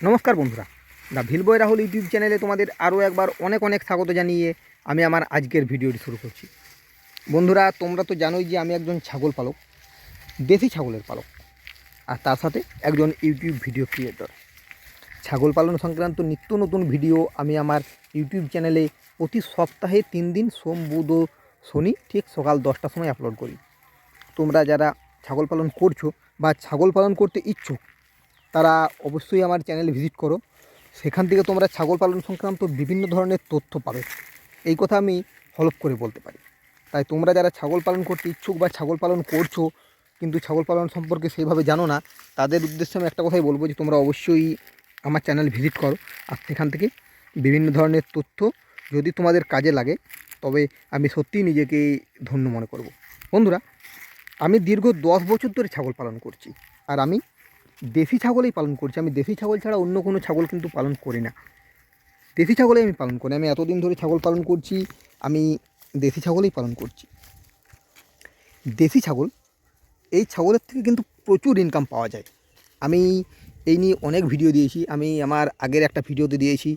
নমস্কার বন্ধুরা। The ভিলবয় Rahul YouTube চ্যানেলে তোমাদের আরও একবার অনেক অনেক স্বাগত জানিয়ে আমি আমার আজকের ভিডিওটি শুরু করছি। বন্ধুরা, তোমরা তো জানোই যে আমি একজন ছাগল পালক, দেশি ছাগলের পালক, আর তার সাথে একজন ইউটিউব ভিডিও ক্রিয়েটর। ছাগল পালন সংক্রান্ত নিত্য নতুন ভিডিও আমি আমার ইউটিউব চ্যানেলে প্রতি সপ্তাহে তিন দিন, সোম, বুধ ও শনি ঠিক সকাল দশটার সময় আপলোড করি। তোমরা যারা ছাগল পালন করছ বা ছাগল পালন করতে ইচ্ছুক তারা অবশ্যই আমার চ্যানেল ভিজিট করো। সেখান থেকে তোমরা ছাগল পালন সংক্রান্ত বিভিন্ন ধরনের তথ্য পাবে। এই কথা আমি হলপ করে বলতে পারি। তাই তোমরা যারা ছাগল পালন করতে ইচ্ছুক বা ছাগল পালন করছ, কিন্তু ছাগল পালন সম্পর্কে সেইভাবে জানো না, তাদের উদ্দেশ্যে আমি একটা কথাই বলব যে তোমরা অবশ্যই আমার চ্যানেল ভিজিট করো আর সেখান থেকে বিভিন্ন ধরনের তথ্য যদি তোমাদের কাজে লাগে, তবে আমি সত্যিই নিজেকে ধন্য মনে করব। বন্ধুরা, আমি দীর্ঘ দশ বছর ধরে ছাগল পালন করছি আর আমি দেশি ছাগলেই পালন করছি। আমি দেশি ছাগল ছাড়া অন্য কোনো ছাগল কিন্তু পালন করি না। দেশি ছাগলেই আমি পালন করি আমি এতদিন ধরে ছাগল পালন করছি, আমি দেশি ছাগলেই পালন করছি। দেশি ছাগল, এই ছাগলের থেকে কিন্তু প্রচুর ইনকাম পাওয়া যায়। আমি এই নিয়ে অনেক ভিডিও দিয়েছি। আমি আমার আগের একটা ভিডিওতে দিয়েছি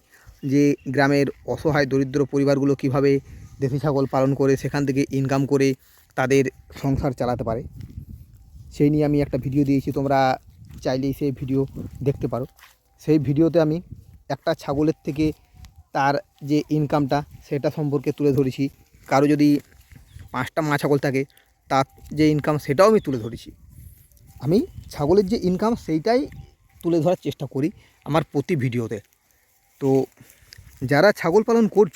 যে গ্রামের অসহায় দরিদ্র পরিবারগুলো কীভাবে দেশি ছাগল পালন করে, সেখান থেকে ইনকাম করে তাদের সংসার চালাতে পারে। সেই নিয়ে আমি একটা ভিডিও দিয়েছি। তোমরা চাইলেই সেই ভিডিও দেখতে পারো। সেই ভিডিওতে আমি একটা ছাগলের থেকে তার যে ইনকামটা সেটা সম্পর্কে তুলে ধরেছি। কারও যদি পাঁচটা মা ছাগল থাকে, তার যে ইনকাম সেটাও আমি তুলে ধরেছি। আমি ছাগলের যে ইনকাম সেইটাই তুলে ধরার চেষ্টা করি আমার প্রতি ভিডিওতে। তো যারা ছাগল পালন করছ,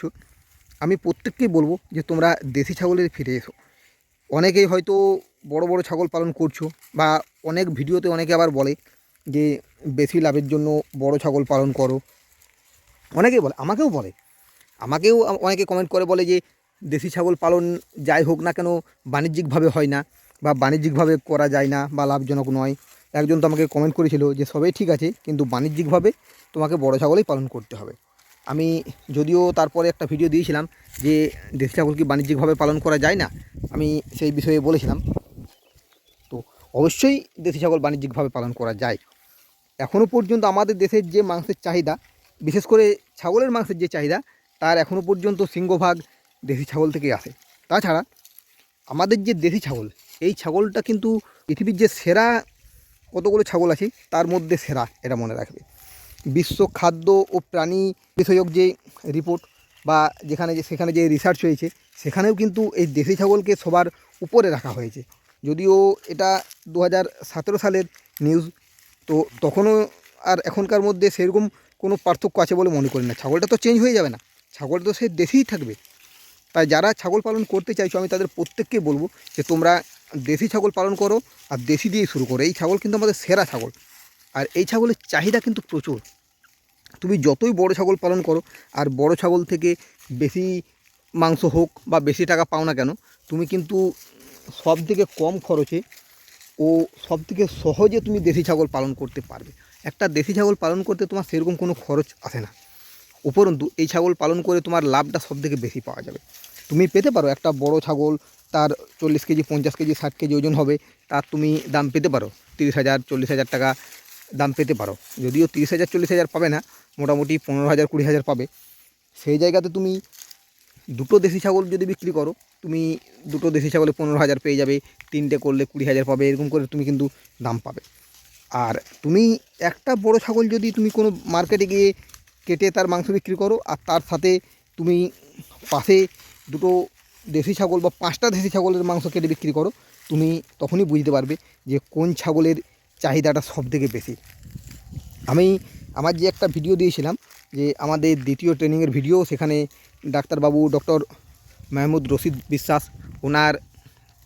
আমি প্রত্যেককেই বলব যে তোমরা দেশি ছাগলের ফিরে এসো। অনেকেই হয়তো বড় বড় ছাগল পালন করছ বা অনেক ভিডিওতে অনেকে আবার বলে যে বেশি লাভের জন্য বড় ছাগল পালন করো। অনেকেই বলে, আমাকেও বলে। আমাকেও অনেকে কমেন্ট করে বলে যে দেশি ছাগল পালন যাই হোক না কেন বাণিজ্যিকভাবে হয় না বা বাণিজ্যিকভাবে করা যায় না বা লাভজনক নয়। একজন তো আমাকে কমেন্ট করেছিল যে সবই ঠিক আছে, কিন্তু বাণিজ্যিকভাবে তোমাকে বড় ছাগলই পালন করতে হবে। আমি যদিও তারপরে একটা ভিডিও দিয়েছিলাম যে দেশি ছাগল কি বাণিজ্যিকভাবে পালন করা যায় না, আমি সেই বিষয়ে বলেছিলাম। তো অবশ্যই দেশি ছাগল বাণিজ্যিকভাবে পালন করা যায়। এখনও পর্যন্ত আমাদের দেশের যে মাংসের চাহিদা, বিশেষ করে ছাগলের মাংসের যে চাহিদা, তার এখনও পর্যন্ত সিংহভাগ দেশি ছাগল থেকে আসে। তাছাড়া আমাদের যে দেশি ছাগল, এই ছাগলটা কিন্তু পৃথিবীর যে সেরা কতগুলো ছাগল আছে, তার মধ্যে সেরা এটা মনে রাখবে। বিশ্ব খাদ্য ও প্রাণী বিষয়ক যে রিপোর্ট বা যেখানে যে, সেখানে যে রিসার্চ হয়েছে, সেখানেও কিন্তু এই দেশি ছাগলকে সবার উপরে রাখা হয়েছে। যদিও এটা দু সতেরো সালের নিউজ তো তখনও আর এখনকার মধ্যে সেরকম কোনো পার্থক্য আছে বলে মনে করি না। ছাগলটা তো চেঞ্জ হয়ে যাবে না। ছাগলটা তো সে দেশেই থাকবে। তাই যারা ছাগল পালন করতে চাইছো, আমি তাদের প্রত্যেককে বলব যে তোমরা দেশি ছাগল পালন করো আর দেশি দিয়ে শুরু করো। এই ছাগল কিন্তু আমাদের সেরা ছাগল। আর এই ছাগলের চাহিদা কিন্তু প্রচুর। তুমি যতই বড় ছাগল পালন করো, আর বড় ছাগল থেকে বেশি মাংস হোক বা বেশি টাকা পাও না কেন, তুমি কিন্তু সব থেকে কম খরচে ও সব থেকে সহজে তুমি দেশি ছাগল পালন করতে পারবে। একটা দেশি ছাগল পালন করতে তোমার সেরকম কোনো খরচ আসে না। উপরন্তু, এই ছাগল পালন করে তোমার লাভটা সব থেকে বেশি পাওয়া যাবে। তুমি পেতে পারো, একটা বড় ছাগল তার চল্লিশ কেজি, পঞ্চাশ কেজি, ষাট কেজি ওজন হবে, তার তুমি দাম পেতে পারো। তিরিশ হাজার, চল্লিশ হাজার টাকা দাম পেতে পারো। যদিও তিরিশ হাজার, চল্লিশ হাজার পাবে না, মোটামুটি পনেরো হাজার, কুড়ি হাজার পাবে। সেই জায়গাতে তুমি দুটো দেশি ছাগল যদি বিক্রি করো, তুমি দুটো দেশি ছাগলে পনেরো হাজার পেয়ে যাবে, তিনটে করলে কুড়ি হাজার পাবে, এরকম করে তুমি কিন্তু দাম পাবে। আর তুমি একটা বড় ছাগল যদি তুমি কোনো মার্কেটে গিয়ে কেটে তার মাংস বিক্রি করো, আর তার সাথে তুমি পাশে দুটো দেশি ছাগল বা পাঁচটা দেশি ছাগলের মাংস কেটে বিক্রি করো, তুমি তখনই বুঝতে পারবে যে কোন ছাগলের চাহিদাটা সব থেকে বেশি। আমি আমার যে একটা ভিডিও দিয়েছিলাম, যে আমাদের দ্বিতীয় ট্রেনিংয়ের ভিডিও সেখানে ডাক্তারবাবু ডক্টর মাহমুদ রশিদ বিশ্বাস ওনার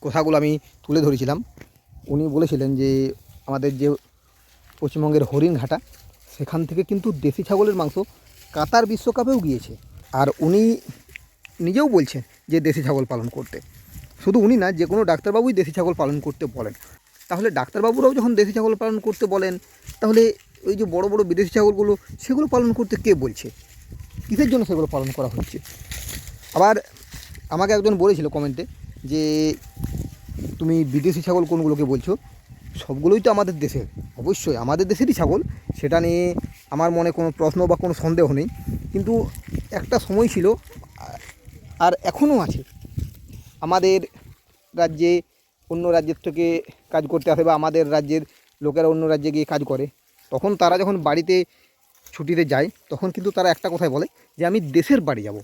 কথাগুলো আমি তুলে ধরেছিলাম। উনি বলেছিলেন যে, আমাদের যে পশ্চিমবঙ্গের হরিণঘাটা, সেখান থেকে কিন্তু দেশি ছাগলের মাংস কাতার বিশ্বকাপেও গিয়েছে। আর উনি নিজেও বলছেন যে, দেশি ছাগল পালন করতে। শুধু উনি না, যে কোনো ডাক্তারবাবুই দেশি ছাগল পালন করতে বলেন। তাহলে ডাক্তারবাবুরাও যখন দেশি ছাগল পালন করতে বলেন, তাহলে ওই যে বড় বড় বিদেশি ছাগলগুলো, সেগুলো পালন করতে কে বলছে? কিসের জন্য সেগুলো পালন করা হচ্ছে? আবার আমাকে একজন বলেছিল কমেন্টে যে, তুমি বিদেশি ছাগল কোনগুলোকে বলছো? সবগুলোই তো আমাদের দেশের, অবশ্যই আমাদের দেশেরই ছাগল, সেটা নিয়ে আমার মনে কোনো প্রশ্ন বা কোনো সন্দেহ নেই। কিন্তু একটা সময় ছিল, আর এখনও আছে। আমাদের রাজ্যে অন্য রাজ্যের থেকে কাজ করতে আসে বা আমাদের রাজ্যের লোকেরা অন্য রাজ্যে গিয়ে কাজ করে, তখন তারা যখন বাড়িতে ছুটিতে যায়, তখন কিন্তু তারা একটা কথাই বলে যে, আমি দেশের বাড়ি যাব।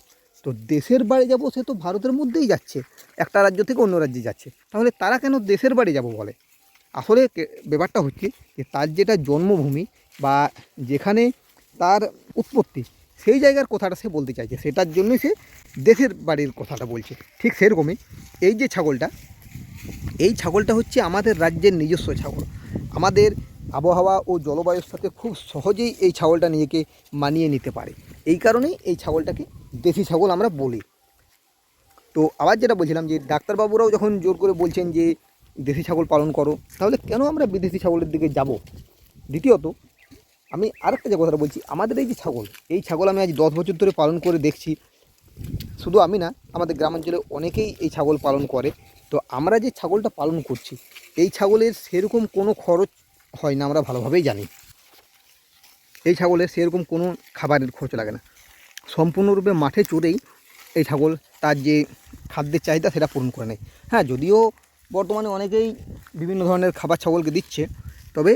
তো দেশের বাড়ি যাব সে তো ভারতের মধ্যেই যাচ্ছে, একটা রাজ্য থেকে অন্য রাজ্যে যাচ্ছে। তাহলে তারা কেন দেশের বাড়ি যাব বলে? আসলে ব্যাপারটা হচ্ছে যে, তার যেটা জন্মভূমি বা যেখানে তার উৎপত্তি, সেই জায়গার কথাটা সে বলতে চাইছে। সেটার জন্যই সে দেশের বাড়ির কথাটা বলছে। ঠিক সেরকমই এই যে ছাগলটা এই ছাগলটা হচ্ছে আমাদের রাজ্যের নিজস্ব ছাগল। আমাদের আবহাওয়া ও জলবায়ুর সাথে খুব সহজেই এই ছাগলটা নিজেকে মানিয়ে নিতে পারে। এই কারণেই এই ছাগলটাকে দেশি ছাগল আমরা বলি। তো আবার যেটা বলছিলাম যে, ডাক্তারবাবুরাও যখন জোর করে বলছেন যে, দেশি ছাগল পালন করো, তাহলে কেন আমরা বিদেশি ছাগলের দিকে যাব? দ্বিতীয়ত, আমি আরেকটা যে কথাটা বলছি, আমাদের এই যে ছাগল, এই ছাগল আমি আজ দশ বছর ধরে পালন করে দেখছি। শুধু আমি না, আমাদের গ্রামাঞ্চলে অনেকেই এই ছাগল পালন করে। তো আমরা যে ছাগলটা পালন করছি, এই ছাগলের সেরকম কোনো খরচ হয় না, আমরা ভালোভাবেই জানি। এই ছাগলের সেরকম কোনো খাবারের খরচ লাগে না। সম্পূর্ণরূপে মাঠে চড়েই এই ছাগল তার যে খাদ্যের চাহিদা সেটা পূরণ করে নেয়। হ্যাঁ যদিও বর্তমানে অনেকেই বিভিন্ন ধরনের খাবার ছাগলকে দিচ্ছে, তবে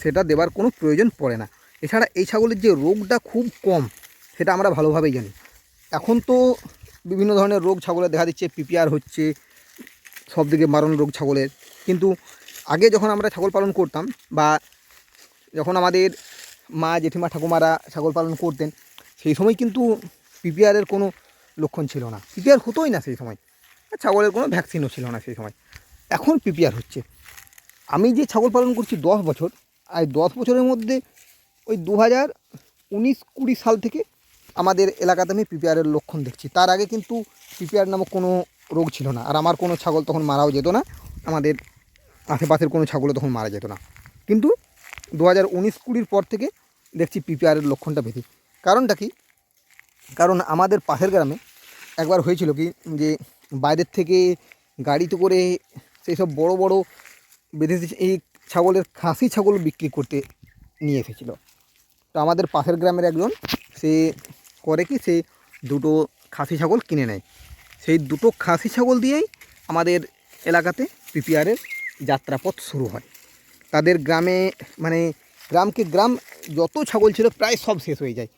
সেটা দেবার কোনো প্রয়োজন পড়ে না। এছাড়া এই ছাগলের যে রোগটা খুব কম, সেটা আমরা ভালোভাবেই জানি। এখন তো বিভিন্ন ধরনের রোগ ছাগলের দেখা দিচ্ছে, পিপিআর হচ্ছে সব দিকে মারণ রোগ ছাগলের। কিন্তু আগে যখন আমরা ছাগল পালন করতাম বা যখন আমাদের মা, জেঠিমা, ঠাকুমারা ছাগল পালন করতেন, সেই সময় কিন্তু পিপিআরের কোনো লক্ষণ ছিল না। পিপিআর হতোই না সেই সময়। ছাগলের কোনো ভ্যাকসিনও ছিল না সেই সময়। এখন পিপিআর হচ্ছে। আমি যে ছাগল পালন করছি দশ বছর, আর দশ বছরের মধ্যে ওই দু হাজার উনিশ কুড়ি সাল থেকে আমাদের এলাকাতে আমি পিপিআরের লক্ষণ দেখছি। তার আগে কিন্তু পিপিআর নামক কোনো রোগ ছিল না। আর আমার কোনো ছাগল তখন মারাও যেত না। আমাদের আশেপাশের কোনো ছাগলও তখন মারা যেত না। কিন্তু দু হাজার উনিশ কুড়ির পর থেকে দেখছি পিপিআরের লক্ষণটা বেশি। কারণটা কি? কারণ আমাদের পাশের গ্রামে একবার হয়েছিল কি, যে বাইরের থেকে গাড়িতে করে সেই সব বড়ো বড়ো বিদেশি এই ছাগলের খাসি ছাগল বিক্রি করতে নিয়ে এসেছিল। তো আমাদের পাশের গ্রামের একজন, সে করে কি, সে দুটো খাসি ছাগল কিনে নেয়। সেই দুটো খাসি ছাগল দিয়েই আমাদের এলাকাতে পিপিআরের যাত্রাপথ শুরু হয়। তাদের গ্রামে মানে গ্রামকে গ্রাম যত ছাগল ছিল প্রায় সব শেষ হয়ে যায়।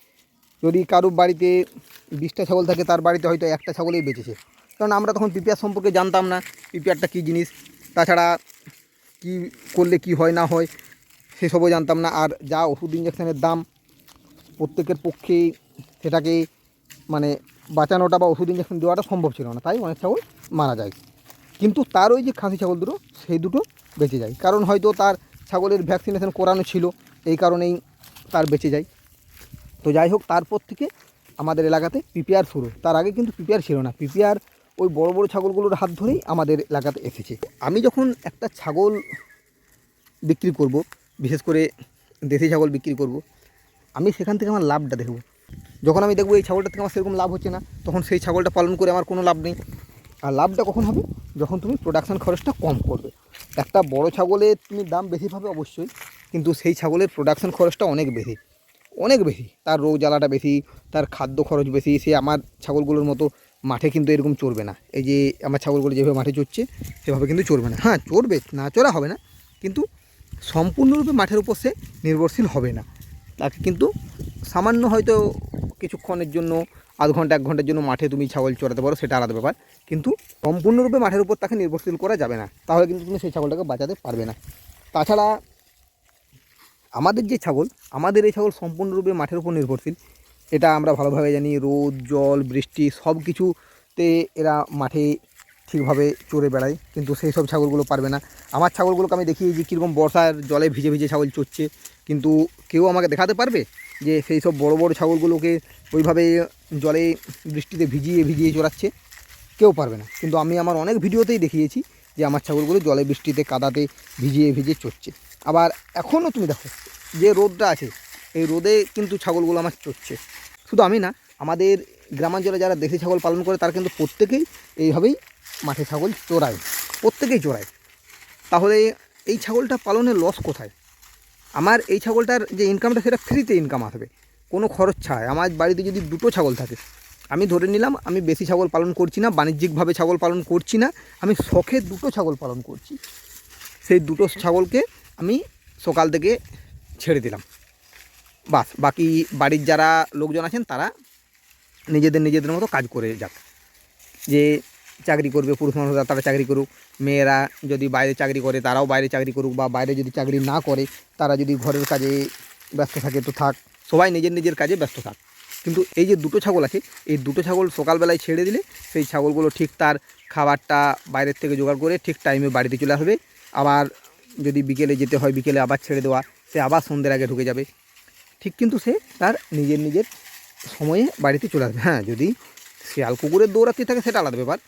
যদি কারোর বাড়িতে বিশটা ছাগল থাকে, তার বাড়িতে হয়তো একটা ছাগলেই বেঁচেছে। কারণ আমরা তখন পিপিআর সম্পর্কে জানতাম না, পিপিআরটা কী জিনিস, তাছাড়া কি করলে কি হয়, না হয়, সেসবও জানতাম না। আর যা ওষুধ ইঞ্জেকশানের দাম প্রত্যেকের পক্ষে সেটাকে মানে বাঁচানোটা বা ওষুধ ইঞ্জেকশন দেওয়াটা সম্ভব ছিল না, তাই অনেক ছাগল মারা যায়। কিন্তু তার ওই যে খাসি ছাগল দুটো, সেই দুটো বেঁচে যায়। কারণ হয়তো তার ছাগলের ভ্যাকসিনেশন করানো ছিল, এই কারণেই তার বেঁচে যায়। তো যাই হোক, তারপর থেকে আমাদের এলাকাতে পিপিআর শুরু। তার আগে কিন্তু পিপিআর ছিল না। পিপিআর ওই বড় বড় ছাগলগুলোর হাত ধরেই আমাদের এলাকাতে এসেছে। আমি যখন একটা ছাগল বিক্রি করব, বিশেষ করে দেশি ছাগল বিক্রি করব, আমি সেখান থেকে আমার লাভটা দেখব। যখন আমি দেখব এই ছাগলটা থেকে আমার সেরকম লাভ হচ্ছে না, তখন সেই ছাগলটা পালন করে আমার কোনো লাভ নেই। আর লাভটা কখন হবে? যখন তুমি প্রোডাকশন খরচটা কম করবে। একটা বড় ছাগলের তুমি দাম বেশি পাবে অবশ্যই, কিন্তু সেই ছাগলের প্রোডাকশন খরচটা অনেক বেশি। অনেক বেশি। তার রোগ জ্বালাটা বেশি, তার খাদ্য খরচ বেশি, সে আমার ছাগলগুলোর মতো মাঠে কিন্তু এরকম চড়বে না। এই যে আমার ছাগলগুলো যেভাবে মাঠে চড়ছে, সেভাবে কিন্তু চড়বে না। হ্যাঁ চড়বে, না চড়া হবে না, কিন্তু সম্পূর্ণরূপে মাঠের উপর সে নির্ভরশীল হবে না। তাকে কিন্তু সামান্য হয়তো কিছুক্ষণের জন্য, আধ ঘণ্টা, এক ঘণ্টার জন্য মাঠে তুমি ছাগল চড়াতে পারো, সেটা আলাদা ব্যাপার। কিন্তু সম্পূর্ণরূপে মাঠের উপর তাকে নির্ভরশীল করা যাবে না। তাহলে কিন্তু তুমি সেই ছাগলটাকে বাঁচাতে পারবে না। তাছাড়া আমাদের যে ছাগল, আমাদের এই ছাগল সম্পূর্ণরূপে মাঠের উপর নির্ভরশীল। এটা আমরা ভালোভাবে জানি, রোদ, জল, বৃষ্টি সব কিছুতে এরা মাঠে ঠিকভাবে চড়ে বেড়ায়। কিন্তু সেই সব ছাগলগুলো পারবে না। আমার ছাগলগুলোকে আমি দেখি যে কীরকম বর্ষার জলে ভিজে ভিজে ছাগল চড়ছে। কিন্তু কেউ আমাকে দেখাতে পারবে? যে সেই সব বড় বড় ছাগলগুলোকে ওইভাবে জলে বৃষ্টিতে ভিজিয়ে ভিজিয়ে চড়াচ্ছে, কেউ পারবে না। কিন্তু আমি আমার অনেক ভিডিওতেই দেখিয়েছি যে আমার ছাগলগুলো জলে বৃষ্টিতে, কাদাতে ভিজিয়ে ভিজিয়ে চড়ছে। আবার এখনও তুমি দেখো যে রোদটা আছে, এই রোদে কিন্তু ছাগলগুলো আমার চড়ছে। শুধু আমি না, আমাদের গ্রামাঞ্চলে যারা দেশি ছাগল পালন করে, তারা কিন্তু প্রত্যেকেই এইভাবেই মাঠে ছাগল চড়ায়, প্রত্যেকেই চড়ায়। তাহলে এই ছাগলটা পালনের লস কোথায়? আমার এই ছাগলটার যে ইনকামটা সেটা ফ্রিতে ইনকাম আসবে। কোনো খরচ ছাড়াই। আমার বাড়িতে যদি দুটো ছাগল থাকে, আমি ধরে নিলাম, আমি বেশি ছাগল পালন করছি না, বাণিজ্যিকভাবে ছাগল পালন করছি না, আমি শখে দুটো ছাগল পালন করছি। সেই দুটো ছাগলকে আমি সকাল থেকে ছেড়ে দিলাম। বাস, বাকি বাড়ির যারা লোকজন আছেন, তারা নিজেদের নিজেদের মতো কাজ করে যাক। যে চাকরি করবে, পুরুষ মানুষরা তারা চাকরি করুক। মেয়েরা যদি বাইরে চাকরি করে, তারাও বাইরে চাকরি করুক বা বাইরে যদি চাকরি না করে, তারা যদি ঘরের কাজে ব্যস্ত থাকে তো থাক, সবাই নিজের নিজের কাজে ব্যস্ত থাক। কিন্তু এই যে দুটো ছাগল আছে, এই দুটো ছাগল সকালবেলায় ছেড়ে দিলে, সেই ছাগলগুলো ঠিক তার খাবারটা বাইরের থেকে জোগাড় করে ঠিক টাইমে বাড়িতে চলে আসবে। আবার যদি বিকেলে যেতে হয়, বিকেলে আবার ছেড়ে দেওয়া, সে আবার সন্ধ্যের আগে ঢুকে যাবে। ঠিক কিন্তু সে তার নিজের নিজের সময়ে বাড়িতে চলে আসবে। হ্যাঁ যদি শিয়াল কুকুরের দৌড়াতে থাকে, সেটা আলাদা ব্যাপার।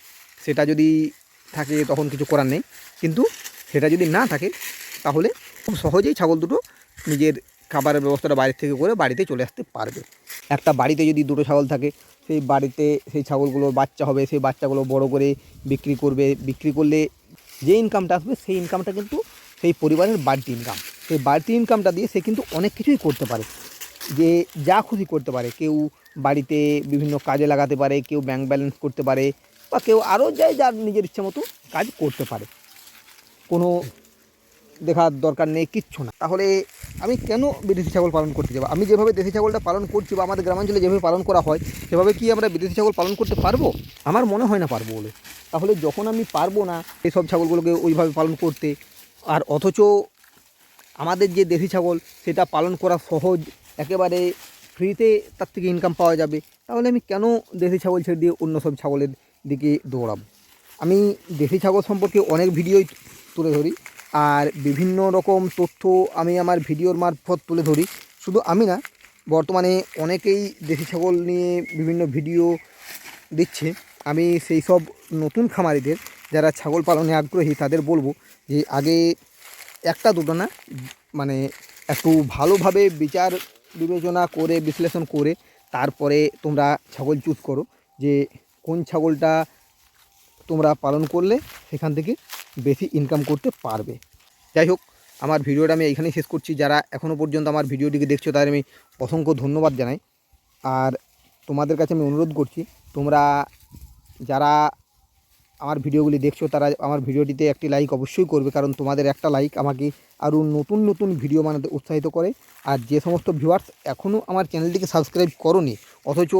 সেটা যদি থাকে তখন কিছু করার নেই। কিন্তু সেটা যদি না থাকে, তাহলে খুব সহজেই ছাগল দুটো নিজের খাবারের ব্যবস্থাটা বাইরে থেকে করে বাড়িতে চলে আসতে পারবে। একটা বাড়িতে যদি দুটো ছাগল থাকে, সেই বাড়িতে সেই ছাগলগুলোর বাচ্চা হবে, সেই বাচ্চাগুলো বড় করে বিক্রি করবে। বিক্রি করলে যে ইনকামটা আসবে, সেই ইনকামটা কিন্তু সেই পরিবারের বাড়তি ইনকাম সেই বাড়তি ইনকামটা দিয়ে সে কিন্তু অনেক কিছুই করতে পারে। যে যা খুশি করতে পারে। কেউ বাড়িতে বিভিন্ন কাজে লাগাতে পারে, কেউ ব্যাংক ব্যালেন্স করতে পারে বা কেউ আরও যায় যার নিজের ইচ্ছে মতো কাজ করতে পারে। কোনো দেখার দরকার নেই, কিচ্ছু না। তাহলে আমি কেন বিদেশি ছাগল পালন করতে যাব? আমি যেভাবে দেশি ছাগলটা পালন করছি বা আমাদের গ্রামাঞ্চলে যেভাবে পালন করা হয়, সেভাবে কি আমরা বিদেশি ছাগল পালন করতে পারব? আমার মনে হয় না পারব বলে। তাহলে যখন আমি পারব না এইসব ছাগলগুলোকে ওইভাবে পালন করতে, আর অথচ আমাদের যে দেশি ছাগল, সেটা পালন করা সহজ, একেবারে ফ্রিতে তার থেকে ইনকাম পাওয়া যাবে, তাহলে আমি কেন দেশি ছাগল ছেড়ে দিয়ে অন্য সব ছাগলের দিকে দৌড়াবো আমি দেশি ছাগল সম্পর্কে অনেক ভিডিওই তুলে ধরি, আর বিভিন্ন রকম তথ্য আমি আমার ভিডিওর মারফত তুলে ধরি। শুধু আমি না, বর্তমানে অনেকেই দেশি ছাগল নিয়ে বিভিন্ন ভিডিও দিচ্ছে। আমি সেই সব নতুন খামারিদের, যারা ছাগল পালনে আগ্রহী, তাদের বলব যে আগে একটা দুটো না মানে একটু ভালোভাবে বিচার বিবেচনা করে, বিশ্লেষণ করে, তারপরে তোমরা ছাগল চুজ করো যে কোন ছাগলটা তোমরা পালন করলে সেখান থেকে বেশি ইনকাম করতে পারবে। যাই হোক, আমার ভিডিওটা আমি এইখানেই শেষ করছি। যারা এখনও পর্যন্ত আমার ভিডিওটিকে দেখছ, তাদের আমি অসংখ্য ধন্যবাদ জানাই। আর তোমাদের কাছে আমি অনুরোধ করছি, তোমরা যারা আমার ভিডিওগুলি দেখছ, তারা আমার ভিডিওটিতে একটি লাইক অবশ্যই করবে, কারণ তোমাদের একটা লাইক আমাকে আরও নতুন নতুন ভিডিও বানাতে উৎসাহিত করে। আর যে সমস্ত ভিউয়ার্স এখনও আমার চ্যানেলটিকে সাবস্ক্রাইব করনি, অথচ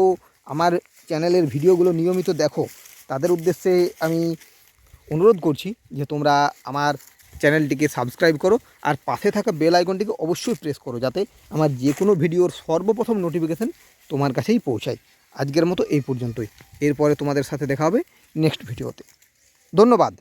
আমার চ্যানেলের ভিডিওগুলো নিয়মিত দেখো, তাদের উদ্দেশ্যে আমি অনুরোধ করছি যে তোমরা আমার চ্যানেলটিকে সাবস্ক্রাইব করো আর পাশে থাকা বেল আইকনটিকে অবশ্যই প্রেস করো যাতে আমার যে কোনো ভিডিওর সর্বপ্রথম নোটিফিকেশান তোমার কাছেই পৌঁছায়। আজকের মতো এই পর্যন্তই। এরপরে তোমাদের সাথে দেখা হবে নেক্সট ভিডিওতে ধন্যবাদ।